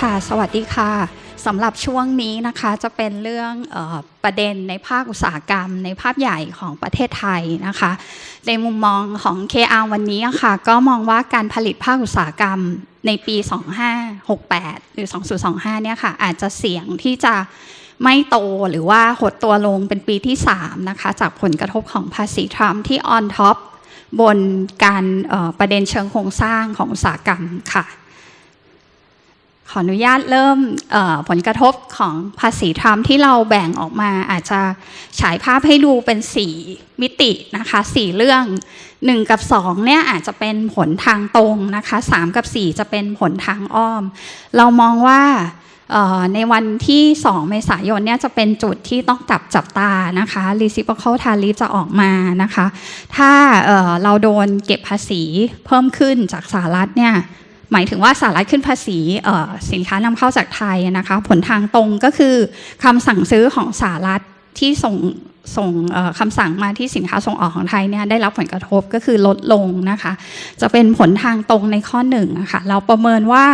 ค่ะ สวัสดีค่ะสำหรับช่วงนี้นะคะจะเป็นเรื่องออประเด็นในภาคอุตสาหกรรม ในภาพใหญ่ของประเทศไทยนะคะ ในมุมมองของ KR วันนี้อะค่ะ ก็มองว่าการผลิตภาคอุตสาหกรรมในปี 2568 หรือ 2025 เนี่ยค่ะ อาจจะเสี่ยงที่จะไม่โตหรือว่าหดตัวลงเป็นปีที่ 3 นะคะ จากผลกระทบของภาษีทรัมป์ที่ on top บนการประเด็นเชิงโครงสร้างของอุตสาหกรรมค่ะ ขออนุญาตเริ่มผลกระทบของภาษีทรัมที่เราแบ่งออกมาอาจจะฉายภาพให้ดูเป็น4มิตินะคะ4เรื่อง1กับ2เนี่ยอาจจะเป็นผลทางตรงนะคะ3กับ4จะเป็นผลทางอ้อม เรามองว่าในวันที่ 2 เมษายนเนี่ยจะเป็นจุดที่ต้องจับจับตานะคะ reciprocal tariff จะออกมานะคะ ถ้าเเราโดนเก็บภาษีเพิ่มขึ้นจากสหรัฐเนี่ย หมายถึงว่าสหรัฐขึ้นภาษีสินค้านำเข้าจากไทยนะคะ ผลทางตรงก็คือคำสั่งซื้อของสหรัฐที่ส่งส่งคำสั่งมาที่สินค้าส่งออกของไทยเนี่ยได้รับผลกระทบก็คือลดลงนะคะ จะเป็นผลทางตรงในข้อหนึ่งนะคะเราประเมินว่า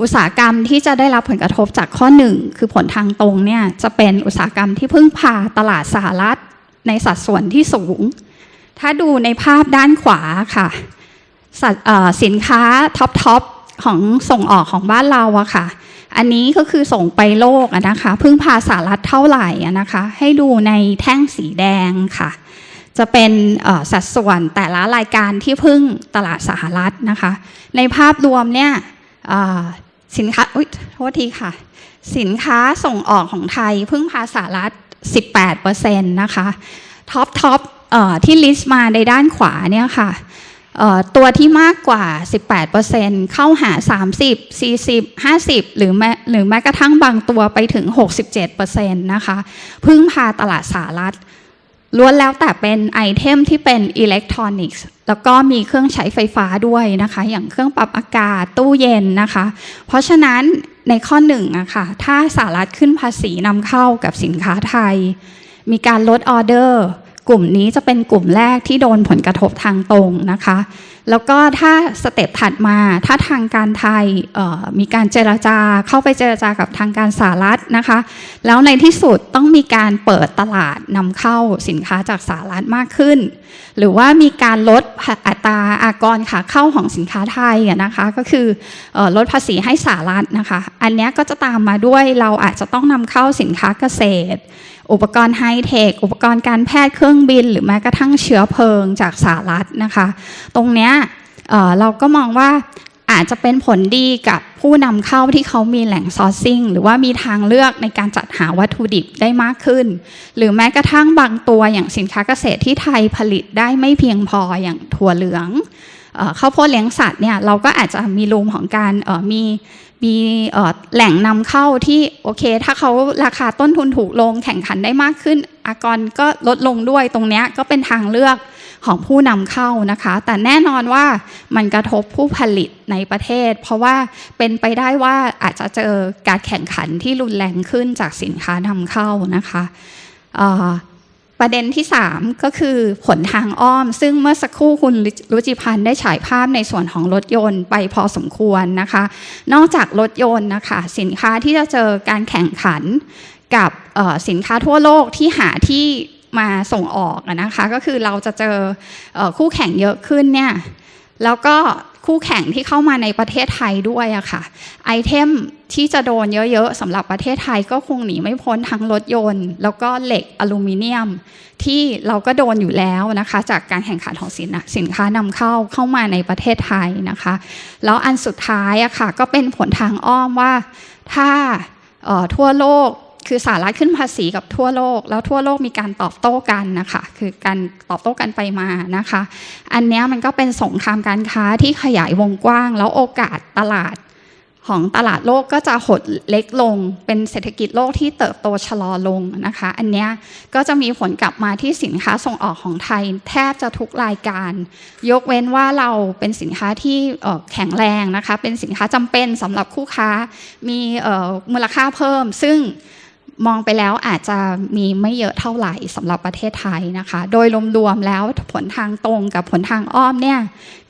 อุตสาหกรรมที่จะได้รับผลกระทบจากข้อหนึ่งคือผลทางตรงเนี่ยจะเป็นอุตสาหกรรมที่พึ่งพาตลาดสหรัฐในสัดส่วนที่สูง ถ้าดูในภาพด้านขวาค่ะ ส,สินค้าท็อปทอปของส่งออกของบ้านเราอะค่ะ อันนี้ก็คือส่งไปโลกอะนะคะ พึ่งพาสหรัฐเท่าไหร่อะนะคะ ให้ดูในแท่งสีแดงค่ะ จะเป็นสัดส่วนแต่ละรายการที่พึ่งตลาดสหรัฐนะคะ ในภาพรวมเนี่ยสินค้าอุ๊ยโทษทีค่ะ สินค้าส่งออกของไทยพึ่งพาสหรัฐ 18%นะคะ ท็อปท็อปที่ลิสต์มาในด้านขวาเนี่ยค่ะ ตัวที่มากกว่า 18%เข้าหา 30 40 50 หรือแม้หรือแม้กระทั่งบางตัวไปถึง 67%นะคะพึ่งพาตลาดสหรัฐล้วนแล้วแต่เป็นไอเทมที่เป็นอิเล็กทรอนิกส์แล้วก็มีเครื่องใช้ไฟฟ้าด้วยนะคะ อย่างเครื่องปรับอากาศตู้เย็นนะคะ เพราะฉะนั้นในข้อหนึ่งอะค่ะถ้าสหรัฐขึ้นภาษีนำเข้ากับสินค้าไทย มีการลดออเดอร์ กลุ่มนี้จะเป็นกลุ่มแรกที่โดนผลกระทบทางตรงนะคะ แล้วก็ถ้าสเต็ปถัดมาถ้าทางการไทยมีการเจรจาเข้าไปเจรจากับทางการสหรัฐนะคะ แล้วในที่สุดต้องมีการเปิดตลาดนำเข้าสินค้าจากสหรัฐมากขึ้น หรือว่ามีการลดอัตราอากรขาเข้าของสินค้าไทยนะคะก็คืออลดภาษีให้สหรัฐนะคะ อันนี้ก็จะตามมาด้วยเราอาจจะต้องนำเข้าสินค้าเกษตร อุปกรณ์ไฮเทคอุปกรณ์การแพทย์เครื่องบิน หรือแม้กระทั่งเชื้อเพลิงจากสหรัฐนะคะ ตรงนี้เอ่อเราก็มองว่าอาจจะเป็นผลดีกับผู้นำเข้าที่เขามีแหล่งซอร์ซิ่งหรือว่ามีทางเลือกในการจัดหาวัตถุดิบได้มากขึ้น หรือแม้กระทั่งบางตัวอย่างสินค้าเกษตรที่ไทยผลิตได้ไม่เพียงพออย่างถั่วเหลืองเข้าวโพดเลี้ยงสัตว์เนี่ยเราก็อาจจะมีรูมของการมีมีแหล่งนำเข้าที่โอเค ถ้าเขาราคาต้นทุนถูกลงแข่งขันได้มากขึ้น อากรก็ลดลงด้วยตรงนี้ก็เป็นทางเลือก ของผู้นำเข้านะคะ แต่แน่นอนว่ามันกระทบผู้ผลิตในประเทศ เพราะว่าเป็นไปได้ว่าอาจจะเจอการแข่งขันที่รุนแรงขึ้นจากสินค้านำเข้านะคะประเด็นที่ 3 ก็คือผลทางอ้อม ซึ่งเมื่อสักครู่คุณรุจิพันธ์ได้ฉายภาพในส่วนของรถยนต์ไปพอสมควรนะคะ นอกจากรถยนต์นะคะ สินค้าที่จะเจอการแข่งขันกับสินค้าทั่วโลกที่หาที่ มาส่งออกนะคะก็คือเราจะเจอคู่แข่งเยอะขึ้นเนี่ยแล้วก็คู่แข่งที่เข้ามาในประเทศไทยด้วยอะค่ะไอเทมที่จะโดนเยอะๆสำหรับประเทศไทยก็คงหนีไม่พ้นทั้งรถยนต์ แล้วก็เหล็กอลูมิเนียม ที่เราก็โดนอยู่แล้วนะคะ จากการแข่งขันของสินสินค้านำเข้าเข้ามาในประเทศไทยนะคะ แล้วอันสุดท้ายอะค่ะก็เป็นผลทางอ้อมว่าถ้าทั่วโลก คือสหรัฐขึ้นภาษีกับทั่วโลก แล้วทั่วโลกมีการตอบโต้กันนะคะคือการตอบโต้กันไปมานะคะ อันนี้มันก็เป็นสงครามการค้าที่ขยายวงกว้าง แล้วโอกาสตลาดของตลาดโลกก็จะหดเล็กลง เป็นเศรษฐกิจโลกที่เติบโตชะลอลงนะคะ อันนี้ก็จะมีผลกลับมาที่สินค้าส่งออกของไทย แทบจะทุกรายการ ยกเว้นว่าเราเป็นสินค้าที่แข็งแรงนะคะ เป็นสินค้าจำเป็นสำหรับคู่ค้า มีมูลค่าเพิ่ม ซึ่ง มองไปแล้วอาจจะมีไม่เยอะเท่าไหร่สำหรับประเทศไทยนะคะ โดยรวมๆแล้วผลทางตรงกับผลทางอ้อมเนี่ย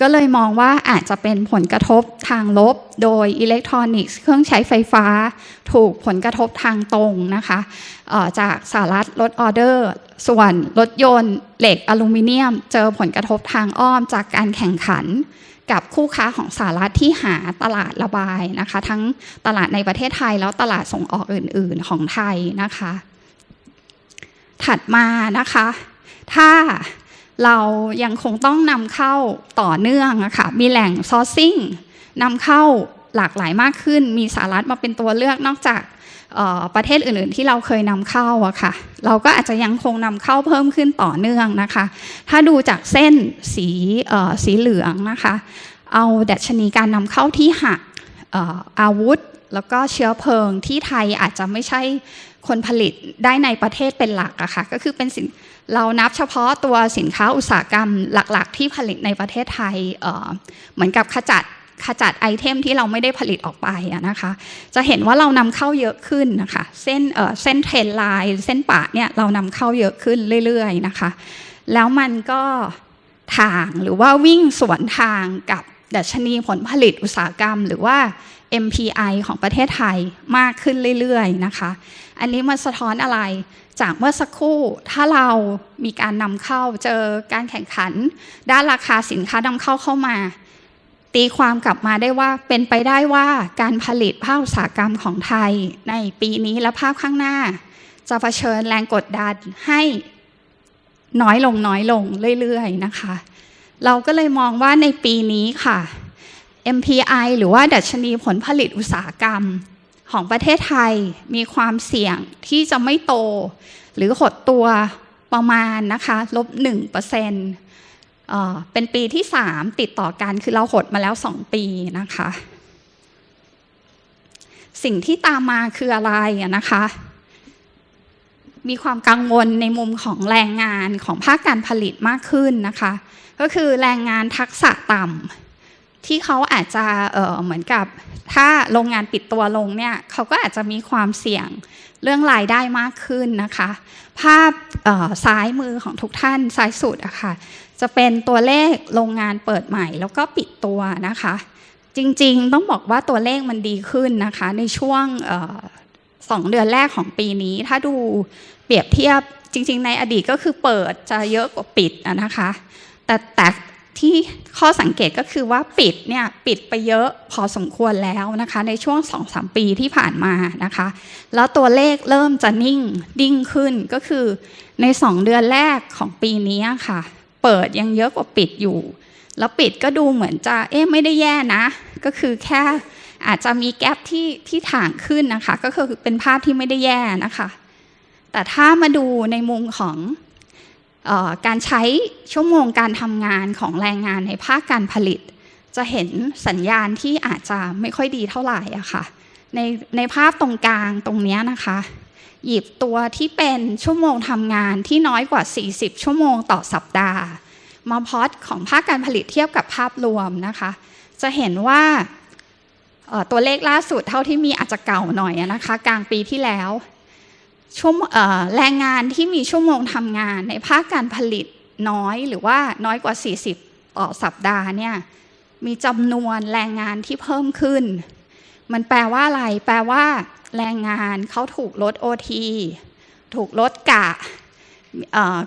ก็เลยมองว่าอาจจะเป็นผลกระทบทางลบโดยอิเล็กทรอนิกส์เครื่องใช้ไฟฟ้าถูกผลกระทบทางตรงนะคะจากสหรัฐลดออเดอร์ ส่วนรถยนต์เหล็กอลูมิเนียม เจอผลกระทบทางอ้อมจากการแข่งขัน กับคู่ค้าของสหรัฐที่หาตลาดระบายนะคะ ทั้งตลาดในประเทศไทยแล้วตลาดส่งออกอื่น ๆ ของไทยนะคะ ถัดมานะคะ ถ้าเรายังคงต้องนำเข้าต่อเนื่องอะคะมีแหล่งซอร์ซิ่ง นำเข้าหลากหลายมากขึ้น มีสหรัฐมาเป็นตัวเลือกนอกจากประเทศอื่นๆที่เราเคยนำเข้าอะค่ะ เราก็อาจจะยังคงนำเข้าเพิ่มขึ้นต่อเนื่องนะคะ ถ้าดูจากเส้นสีสีเหลืองนะคะ เอาดัชนีการนำเข้าที่หักอาวุธ แล้วก็เชื้อเพลิงที่ไทยอาจจะไม่ใช่คนผลิตได้ในประเทศเป็นหลักอะค่ะก็คือเป็นสินเรานับเฉพาะตัวสินค้าอุตสาหกรรมหลักๆ ที่ผลิตในประเทศไทยเหมือนกับขจัด ขจัดไอเทมที่เราไม่ได้ผลิตออกไปนะคะ จะเห็นว่าเรานำเข้าเยอะขึ้นนะคะ เส้นเอ่อเส้นเทรนไลน์เส้นปะเนี่ยเรานำเข้าเยอะขึ้นเรื่อยๆนะคะ แล้วมันก็ทางหรือว่าวิ่งสวนทางกับดัชนีผลผลิตอุตสาหกรรม หรือว่า MPI ของประเทศไทยมากขึ้นเรื่อยๆนะคะ อันนี้มันสะท้อนอะไรจากเมื่อสักครู่ถ้าเรามีการนำเข้าเจอการแข่งขัน ด้านราคาสินค้านำเข้าเข้ามา ตีความกลับมาได้ว่าเป็นไปได้ว่าการผลิตภาคอุตสาหกรรมของไทย ในปีนี้และภาพข้างหน้าจะเผชิญแรงกดดันให้น้อยลงน้อยลงเรื่อยๆนะคะ เราก็เลยมองว่าในปีนี้ค่ะ MPI หรือว่าดัชนีผลผลิตอุตสาหกรรมของประเทศไทยมีความเสี่ยงที่จะไม่โต หรือหดตัวประมาณนะคะลบหนึ่งเปอร์เซ็นต์ เป็นปีที่3ติดต่อกันคือเราหดมาแล้ว2ปีนะคะ สิ่งที่ตามมาคืออะไรนะคะ มีความกังวลในมุมของแรงงานของภาคการผลิตมากขึ้นนะคะ ก็คือแรงงานทักษะต่ำที่เขาอาจจะเเหมือนกับถ้าโรงงานปิดตัวลงเนี่ยเขาก็อาจจะมีความเสี่ยงเรื่องรายได้มากขึ้นนะคะ ภาพซ้ายมือของทุกท่านซ้ายสุดอะค่ะ จะเป็นตัวเลขโรงงานเปิดใหม่ แล้วก็ปิดตัวนะคะ จริงๆต้องบอกว่าตัวเลขมันดีขึ้นนะคะ ในช่วงสองเดือนแรกของปีนี้ ถ้าดูเปรียบเทียบจริง ๆ ในอดีตก็คือเปิดจะเยอะกว่าปิดนะคะ แต่แต่ที่ข้อสังเกตก็คือว่าปิดเนี่ยปิดไปเยอะพอสมควรแล้วนะคะ ในช่วงสองสามปีที่ผ่านมานะคะ แล้วตัวเลขเริ่มจะนิ่งดิ้งขึ้นก็คือในสองเดือนแรกของปีนี้ค่ะ เปิดยังเยอะกว่าปิดอยู่ แล้วปิดก็ดูเหมือนจะเอ๊ะไม่ได้แย่นะ ก็คือแค่อาจจะมีแกลบที่ที่ถ่างขึ้นนะคะ ก็คือเป็นภาพที่ไม่ได้แย่นะคะ แต่ถ้ามาดูในมุมของการใช้ชั่วโมงการทำงานของแรงงานในภาคการผลิต จะเห็นสัญญาณที่อาจจะไม่ค่อยดีเท่าไหร่อะค่ะในในภาพตรงกลางตรงนี้นะคะ หยิบตัวที่เป็นชั่วโมงทำงานที่น้อยกว่า 40 ชั่วโมงต่อสัปดาห์ มาพอดของภาคการผลิตเทียบกับภาพรวมนะคะ จะเห็นว่าตัวเลขล่าสุดเท่าที่มีอาจจะเก่าหน่อยนะคะ กลางปีที่แล้วชั่วแรงงานที่มีชั่วโมงทำงานในภาคการผลิตน้อยหรือว่าน้อยกว่า 40 ต่อสัปดาห์เนี่ยมีจำนวนแรงงานที่เพิ่มขึ้น มันแปลว่าอะไร แปลว่า แรงงานเขาถูกลดโอทีถูกลดกะ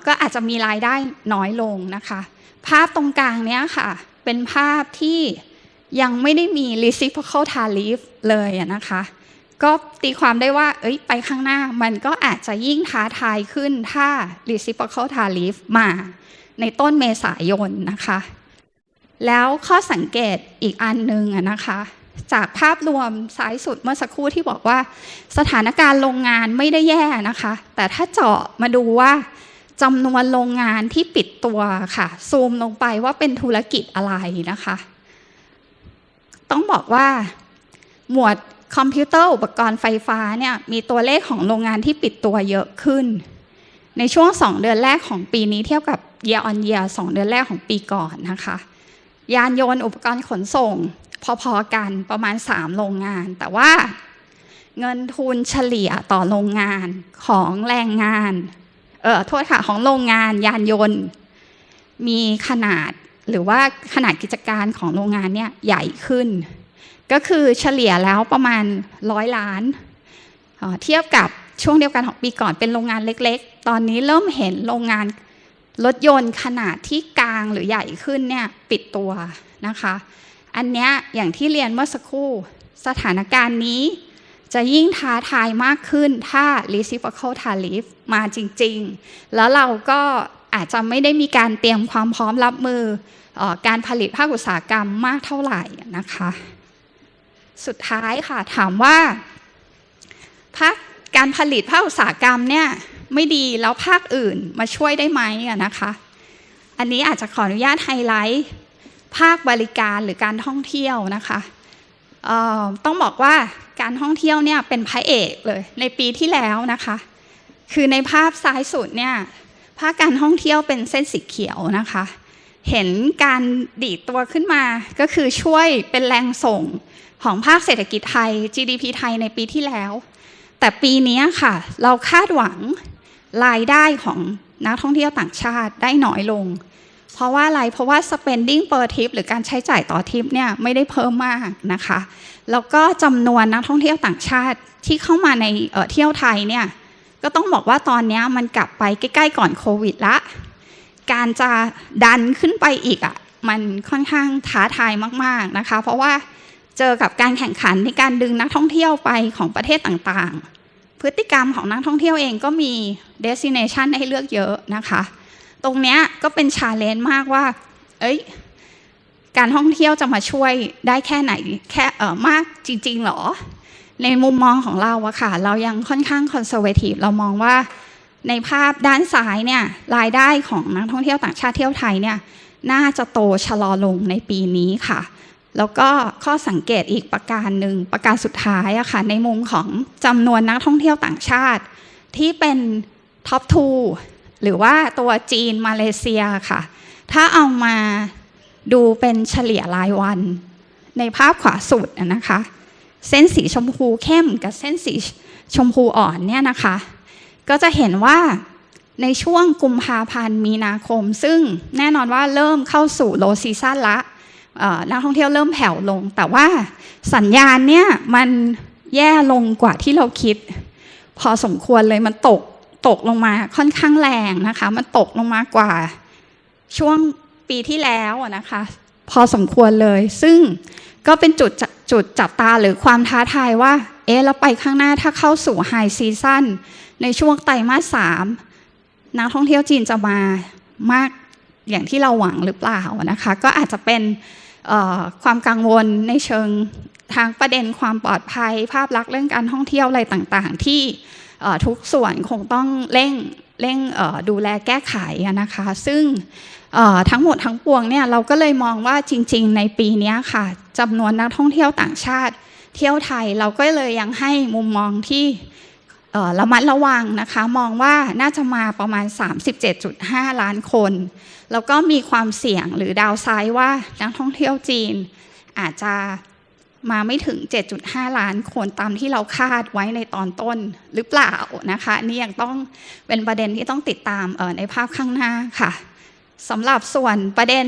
ก็อาจจะมีรายได้น้อยลงนะคะ ภาพตรงกลางเนี้ยค่ะ เป็นภาพที่ยังไม่ได้มี reciprocal tariff เลยนะคะ ก็ตีความได้ว่า เอ้ยไปข้างหน้ามันก็อาจจะยิ่งท้าทายขึ้นถ้า reciprocal tariff มาในต้นเมษายนนะคะ แล้วข้อสังเกตอีกอันหนึ่งนะคะ จากภาพรวมซ้ายสุดเมื่อสักครู่ที่บอกว่า สถานการณ์โรงงานไม่ได้แย่นะคะ แต่ถ้าเจาะมาดูว่าจำนวนโรงงานที่ปิดตัวค่ะ ซูมลงไปว่าเป็นธุรกิจอะไรนะคะ ต้องบอกว่าหมวดคอมพิวเตอร์อุปกรณ์ไฟฟ้าเนี่ยมีตัวเลขของโรงงานที่ปิดตัวเยอะขึ้น ในช่วง 2 เดือนแรกของปีนี้เทียบกับ year on year 2 เดือนแรกของปีก่อนนะคะ ยานยนต์อุปกรณ์ขนส่งพอๆกันประมาณ 3 โรงงาน แต่ว่าเงินทุนเฉลี่ยต่อโรงงานของแรงงาน เออโทษค่ะ ของโรงงานยานยนต์ มีขนาดหรือว่าขนาดกิจการของโรงงานเนี่ยใหญ่ขึ้น ก็คือเฉลี่ยแล้วประมาณร้อยล้านเออเทียบกับช่วงเดียวกันของปีก่อนเป็นโรงงานเล็ก ๆ ตอนนี้เริ่มเห็นโรงงานรถยนต์ขนาดที่กลางหรือใหญ่ขึ้นเนี่ยปิดตัวนะคะ อันเนี้ยอย่างที่เรียนเมื่อสักครู่ สถานการณ์นี้จะยิ่งท้าทายมากขึ้นถ้า reciprocal tariff มาจริง ๆ แล้วเราก็อาจจะไม่ได้มีการเตรียมความพร้อมรับมืออการผลิตภาคอุตสาหกรรมมากเท่าไหร่นะคะ สุดท้ายค่ะถามว่าภาคการผลิตภาคอุตสาหกรรมเนี่ยไม่ดีแล้วภาคอื่นมาช่วยได้ไหมนะคะ อันนี้อาจจะขออนุญาตไฮไลท์ ภาคบริการหรือการท่องเที่ยวนะคะต้องบอกว่าการท่องเที่ยวเนี่ยเป็นพระเอกเลยในปีที่แล้วนะคะ คือในภาพซ้ายสุดเนี่ยภาคการท่องเที่ยวเป็นเส้นสีเขียวนะคะ เห็นการดีดตัวขึ้นมาก็คือช่วยเป็นแรงส่งของภาคเศรษฐกิจไทย GDP ไทยในปีที่แล้ว แต่ปีนี้ค่ะ เราคาดหวังรายได้ของนักท่องเที่ยวต่างชาติได้น้อยลง เพราะว่าอะไร เพราะว่า spending per trip หรือการใช้จ่ายต่อทริปเนี่ยไม่ได้เพิ่มมากนะคะ แล้วก็จำนวนนักท่องเที่ยวต่างชาติที่เข้ามาในเเที่ยวไทยเนี่ยก็ต้องบอกว่าตอนนี้มันกลับไปใกล้ๆก่อนโควิดละ การจะดันขึ้นไปอีกอะมันค่อนข้างท้าทายมากๆนะคะ เพราะว่าเจอกับการแข่งขันในการดึงนักท่องเที่ยวไปของประเทศต่างๆ พฤติกรรมของนักท่องเที่ยวเองก็มี destination ให้เลือกเยอะนะคะ ตรงเนี้ยก็เป็นชาเลนจ์มากว่า เอ้ย การท่องเที่ยวจะมาช่วยได้แค่ไหน แค่เออมากจริงๆหรอ ในมุมมองของเราอะค่ะ เรายังค่อนข้างคอนเซอร์เวทีฟเรามองว่าในภาพด้านซ้ายเนี่ยรายได้ของนักท่องเที่ยวต่างชาติเที่ยวไทยเนี่ยน่าจะโตชะลอลงในปีนี้ค่ะ แล้วก็ข้อสังเกตอีกประการหนึ่งประการสุดท้ายอะค่ะในมุมของจำนวนนักท่องเที่ยวต่างชาติ ที่เป็นท็อปทู หรือว่าตัวจีนมาเลเซียค่ะ ถ้าเอามาดูเป็นเฉลี่ยรายวัน ในภาพขวาสุดนะคะ เส้นสีชมพูเข้มกับเส้นสีชมพูอ่อนเนี่ยนะคะ ก็จะเห็นว่าในช่วงกุมภาพันธ์มีนาคม ซึ่งแน่นอนว่าเริ่มเข้าสู่โลซีซั่นละนักท่องเที่ยวเริ่มแผ่วลง แต่ว่าสัญญาณเนี่ยมันแย่ลงกว่าที่เราคิด พอสมควรเลยมันตก ตกลงมาค่อนข้างแรงนะคะ มันตกลงมากว่าช่วงปีที่แล้วนะคะ พอสมควรเลย ซึ่งก็เป็นจุดจุดจับตาหรือความท้าทายว่า เอ๊ะแล้วไปข้างหน้าถ้าเข้าสู่ไฮซีซั่นในช่วงไตรมาสสามนักท่องเที่ยวจีนจะมามากอย่างที่เราหวังหรือเปล่านะคะ ก็อาจจะเป็นความกังวลในเชิงทางประเด็นความปลอดภัย ภาพลักษณ์เรื่องการท่องเที่ยวอะไรต่างๆ ที่ ทุกส่วนคงต้องเร่งเร่งดูแลแก้ไขนะคะ ซึ่งทั้งหมดทั้งปวงเนี่ยเราก็เลยมองว่าจริง ๆ ในปีนี้ค่ะจำนวนนักท่องเที่ยวต่างชาติ เที่ยวไทยเราก็เลยยังให้มุมมองที่ระมัดระวังนะคะ มองว่าน่าจะมาประมาณ 37.5 ล้านคน แล้วก็มีความเสี่ยงหรือดาวไซด์ว่านักท่องเที่ยวจีนอาจจะ มาไม่ถึง 7.5 ล้านคนตามที่เราคาดไว้ในตอนต้นหรือเปล่านะคะอันนี่ยังต้องเป็นประเด็นที่ต้องติดตามในภาพข้างหน้าค่ะสำหรับส่วนประเด็น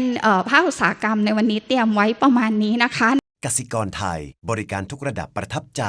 ภาคอุตสาหกรรมในวันนี้เตรียมไว้ประมาณนี้นะคะ กสิกรไทยบริการทุกระดับประทับใจ